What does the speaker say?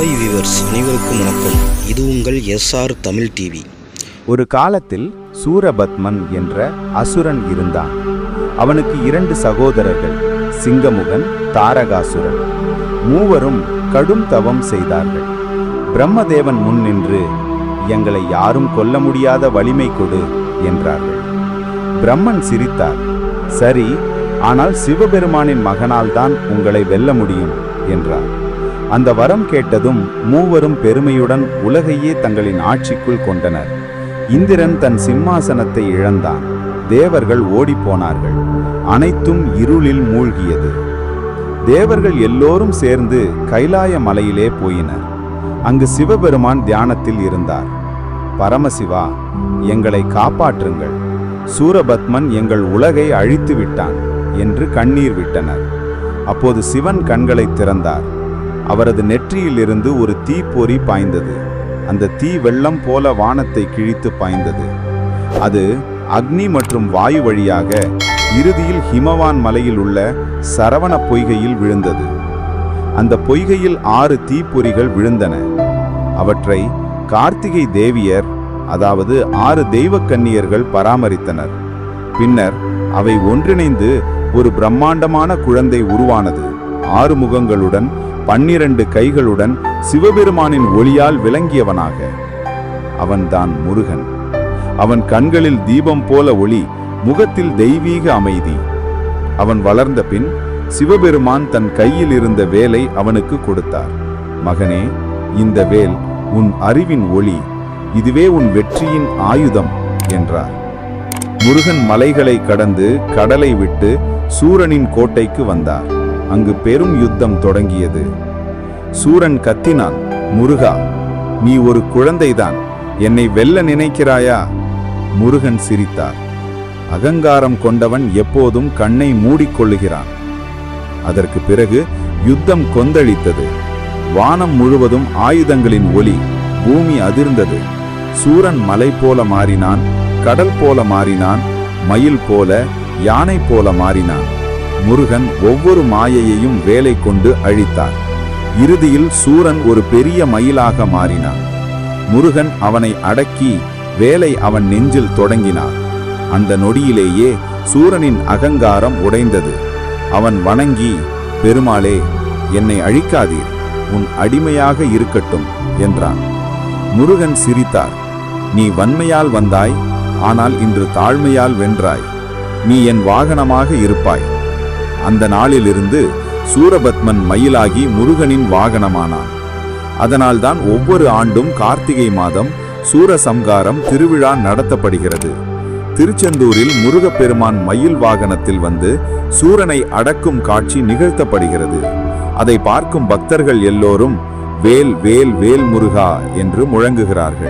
Hi viewers அனைவருக்கும் வணக்கம். இது உங்கள் எஸ்ஆர் தமிழ் டிவி. ஒரு காலத்தில் சூரபத்மன் என்ற அசுரன் இருந்தான். அவனுக்கு இரண்டு சகோதரர்கள் சிங்கமுகன் தாரகாசுரன். மூவரும் கடும் தவம் செய்தார்கள். பிரம்மதேவன் முன் நின்று எங்களை யாரும் கொல்ல முடியாத வலிமை கொடு என்றார்கள். பிரம்மன் சிரித்தார் சரி ஆனால் சிவபெருமானின் மகனால் தான் உங்களை வெல்ல முடியும் என்றார். அந்த வரம் கேட்டதும் மூவரும் பெருமையுடன் உலகையே தங்களின் ஆட்சிக்குள் கொண்டனர். இந்திரன் தன் சிம்மாசனத்தை இழந்தான். தேவர்கள் ஓடிப்போனார்கள். அனைத்தும் இருளில் மூழ்கியது. தேவர்கள் எல்லோரும் சேர்ந்து கைலாய மலையிலே போயினர். அங்கு சிவபெருமான் தியானத்தில் இருந்தார். பரமசிவா எங்களை காப்பாற்றுங்கள். சூரபத்மன் எங்கள் உலகை அழித்து விட்டான் என்று கண்ணீர் விட்டனர். அப்போது சிவன் கண்களை திறந்தார். அவரது நெற்றியிலிருந்து ஒரு தீப்பொறி பாய்ந்தது. அந்த தீ வெள்ளம் போல வானத்தை கிழித்து பாய்ந்தது. அது அக்னி மற்றும் வாயு வழியாக இறுதியில் ஹிமவான் மலையில் உள்ள சரவண பொய்கையில் விழுந்தது. அந்த பொய்கையில் ஆறு தீப்பொறிகள் விழுந்தன. அவற்றை கார்த்திகை தேவியர் அதாவது ஆறு தெய்வக்கன்னியர்கள் பராமரித்தனர். பின்னர் அவை ஒன்றிணைந்து ஒரு பிரம்மாண்டமான குழந்தை உருவானது. ஆறு முகங்களுடன் பன்னிரண்டு கைகளுடன் சிவபெருமானின் ஒளியால் விளங்கியவனாக. அவன்தான் முருகன். அவன் கண்களில் தீபம் போல ஒளி முகத்தில் தெய்வீக அமைதி. அவன் வளர்ந்த பின் சிவபெருமான் தன் கையில் இருந்த வேலை அவனுக்கு கொடுத்தார். மகனே இந்த வேல் உன் அறிவின் ஒளி இதுவே உன் வெற்றியின் ஆயுதம் என்றார். முருகன் மலைகளை கடந்து கடலை விட்டு சூரனின் கோட்டைக்கு வந்தார். அங்கு பெரும் யுத்தம் தொடங்கியது. சூரன் கத்தினான் முருகா நீ ஒரு குழந்தைதான் என்னை வெல்ல நினைக்கிறாயா? முருகன் சிரித்தார். அகங்காரம் கொண்டவன் எப்போதும் கண்ணை மூடிக்கொள்ளுகிறான். அதற்கு பிறகு யுத்தம் கொந்தளித்தது. வானம் முழுவதும் ஆயுதங்களின் ஒளி பூமி அதிர்ந்தது. சூரன் மலை போல மாறினான் கடல் போல மாறினான் மயில் போல யானை போல மாறினான். முருகன் ஒவ்வொரு மாயையையும் வேலை கொண்டு அழித்தார். இறுதியில் சூரன் ஒரு பெரிய மயிலாக மாறினான். முருகன் அவனை அடக்கி வேலை அவன் நெஞ்சில் தொடங்கினார் அந்த நொடியிலேயே சூரனின் அகங்காரம் உடைந்தது. அவன் வணங்கி பெருமாளே என்னை அழிக்காதீர். உன் அடிமையாக இருக்கட்டும் என்றான். முருகன் சிரித்தார். நீ வன்மையால் வந்தாய் ஆனால் இன்று தாழ்மையால் வென்றாய். நீ என் வாகனமாக இருப்பாய். அந்த நாளிலிருந்து சூரபத்மன் மயிலாகி முருகனின் வாகனமானான். அதனால்தான் ஒவ்வொரு ஆண்டும் கார்த்திகை மாதம் சூரசம்காரம் திருவிழா நடத்தப்படுகிறது. திருச்செந்தூரில் முருகப்பெருமான் மயில் வாகனத்தில் வந்து சூரனை அடக்கும் காட்சி நிகழ்த்தப்படுகிறது. அதை பார்க்கும் பக்தர்கள் எல்லோரும் வேல் வேல் வேல் முருகா என்று முழங்குகிறார்கள்.